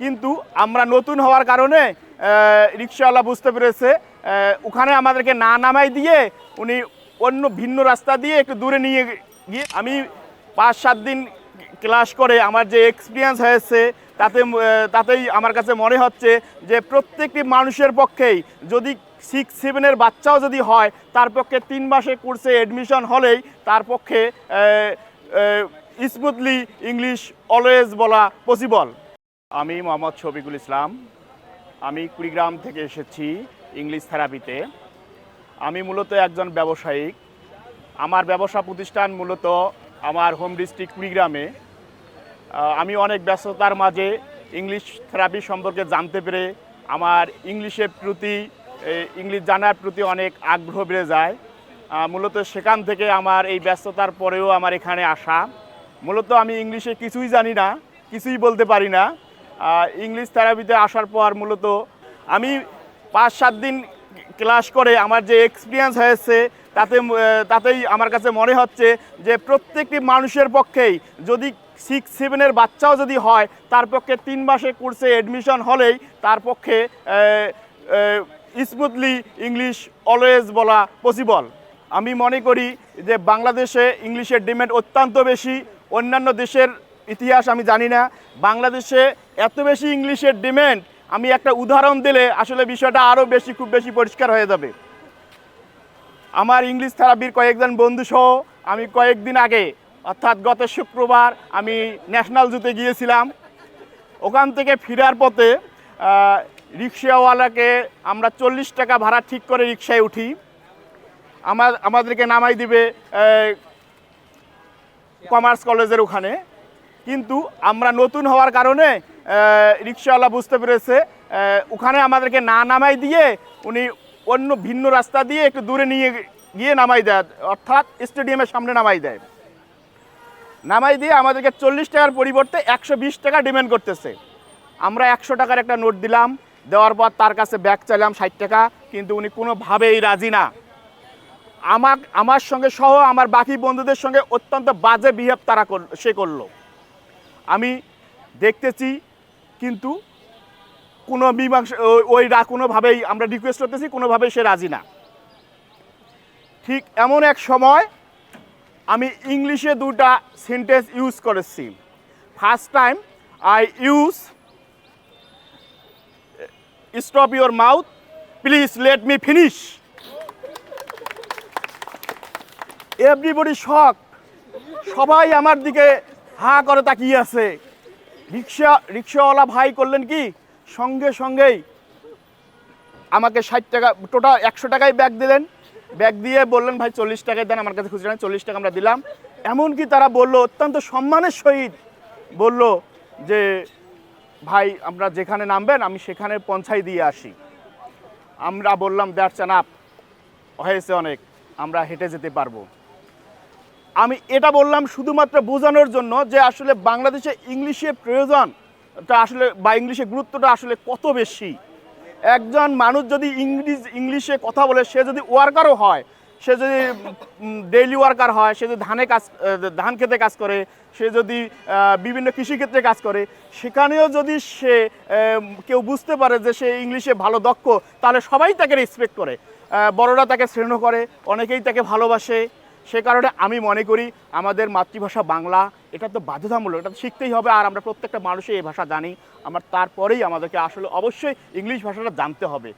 কিন্তু আমরা নতুন হওয়ার কারণে রিক্সাওয়ালা বুঝতে পেরেছে ওখানে আমাদেরকে না নামাই দিয়ে উনি অন্য ভিন্ন রাস্তা দিয়ে একটু দূরে নিয়ে গিয়ে আমি পাঁচ, সাত দিন ক্লাস করে আমার যে এক্সপিরিয়েন্স হয়েছে, তাতে তাতেই আমার কাছে মনে হচ্ছে যে প্রত্যেকটি মানুষের পক্ষেই যদি সিক্স সেভেনের বাচ্চাও যদি হয়, তার পক্ষে তিন মাসে কোর্সে অ্যাডমিশন হলেই তার পক্ষে স্মুথলি ইংলিশ অলওয়েজ বলা পসিবল আমি মোহাম্মদ শফিকুল ইসলাম। আমি কুড়িগ্রাম থেকে এসেছি ইংলিশ থেরাপিতে। আমি মূলত একজন ব্যবসায়িক। আমার ব্যবসা প্রতিষ্ঠান মূলত আমার হোম ডিস্ট্রিক্ট কুড়িগ্রামে। আমি অনেক ব্যস্ততার মাঝে ইংলিশ থেরাপি সম্পর্কে জানতে পেরে আমার ইংলিশের প্রতি ইংলিশ জানার প্রতি অনেক আগ্রহ বেড়ে যায়। মূলত সেখান থেকে আমার এই ব্যস্ততার পরেও আমার এখানে আসা। মূলত আমি ইংলিশে কিছুই জানি না, কিছুই বলতে পারি না। ইংলিশ থেরাপিতে আসার পর মূলত আমি পাঁচ, সাত দিন ক্লাস করে আমার যে এক্সপিরিয়েন্স হয়েছে, তাতে তাতেই আমার কাছে মনে হচ্ছে যে প্রত্যেকটি মানুষের পক্ষেই যদি সিক্স সেভেনের বাচ্চাও যদি হয়, তার পক্ষে তিন মাসের কোর্সে অ্যাডমিশন হলেই তার পক্ষে স্মুথলি ইংলিশ অলওয়েজ বলা পসিবল আমি মনে করি যে বাংলাদেশে ইংলিশের ডিমান্ড অত্যন্ত বেশি, অন্যান্য দেশের ইতিহাস আমি জানি না। বাংলাদেশে এত বেশি ইংলিশের ডিমান্ড, আমি একটা উদাহরণ দিলে আসলে বিষয়টা আরও বেশি, খুব বেশি পরিষ্কার হয়ে যাবে। আমার ইংলিশ থেরাপির কয়েকজন বন্ধু সহ আমি কয়েকদিন আগে, অর্থাৎ গত শুক্রবার, আমি ন্যাশনাল জুতে গিয়েছিলাম। ওখান থেকে ফিরার পথে রিক্সাওয়ালাকে আমরা চল্লিশ টাকা ভাড়া ঠিক করে রিক্সায় উঠি। আমার, আমাদেরকে নামাই দিবে কমার্স কলেজের ওখানে। কিন্তু আমরা নতুন হওয়ার কারণে রিক্সাওয়ালা বুঝতে পেরেছে ওখানে আমাদেরকে না নামাই দিয়ে উনি অন্য ভিন্ন রাস্তা দিয়ে একটু দূরে নিয়ে গিয়ে নামাই দেয়, অর্থাৎ স্টেডিয়ামের সামনে নামাই দেয়। নামাই দিয়ে আমাদেরকে চল্লিশ টাকার পরিবর্তে একশো বিশ টাকা ডিমান্ড করতেছে। আমরা একশো টাকার একটা নোট দিলাম, দেওয়ার পর তার কাছে ব্যাগ চাইলাম ষাট টাকা, কিন্তু উনি কোনোভাবেই রাজি না। আমার আমার সঙ্গে সহ আমার বাকি বন্ধুদের সঙ্গে অত্যন্ত বাজে বিহেভ তারা সে করল। আমি দেখতেছি, কিন্তু কোনো মীমাংসা ওই- রা কোনোভাবেই, আমরা রিকোয়েস্ট করতেছি, কোনোভাবেই সে রাজি না। ঠিক এমন এক সময় আমি ইংলিশে দুটা সেন্টেন্স ইউজ করেছি। First time I use stop your mouth please let me finish everybody shock সবাই আমার দিকে হা করে তাকিয়ে আছে। রিক্সা, রিক্সাওয়ালা ভাই করলেন কি? সঙ্গে সঙ্গেই আমাকে ষাট টাকা টোটাল একশো টাকায় ব্যাগ দিলেন। ব্যাগ দিয়ে বললেন, ভাই, চল্লিশ টাকায় দেন, আমার কাছে খুচরা চল্লিশ টাকা আমরা দিলাম। এমনকি তারা বলল, অত্যন্ত সম্মানের সহিত বলল যে, ভাই, আমরা যেখানে নামবেন, আমি সেখানে পৌঁছাই দিয়ে আসি। আমরা বললাম, দ্যাটস আপ হয়েছে অনেক, আমরা হেঁটে যেতে পারব। আমি এটা বললাম শুধুমাত্র বোঝানোর জন্য যে আসলে বাংলাদেশে ইংলিশের প্রয়োজনটা আসলে বা ইংলিশের গুরুত্বটা আসলে কত বেশি। একজন মানুষ যদি ইংলিশ, ইংলিশে কথা বলে, সে যদি ওয়ার্কারও হয়, সে যদি ডেইলি ওয়ার্কার হয়, সে যদি ধানে কাজ, ধান খেতে কাজ করে, সে যদি বিভিন্ন কৃষিক্ষেত্রে কাজ করে, সেখানেও যদি সে কেউ বুঝতে পারে যে সে ইংলিশে ভালো দক্ষ, তাহলে সবাই তাকে রেসপেক্ট করে। বড়রা তাকে শ্রেণ করে, অনেকেই তাকে ভালোবাসে। সে কারণে আমি মনে করি আমাদের মাতৃভাষা বাংলা, এটা তো বাধ্যতামূলক, এটা তো শিখতেই হবে, আর আমরা প্রত্যেকটা মানুষই এই ভাষা জানি। আমার তারপরেই আমাদেরকে আসলে অবশ্যই ইংলিশ ভাষাটা জানতে হবে।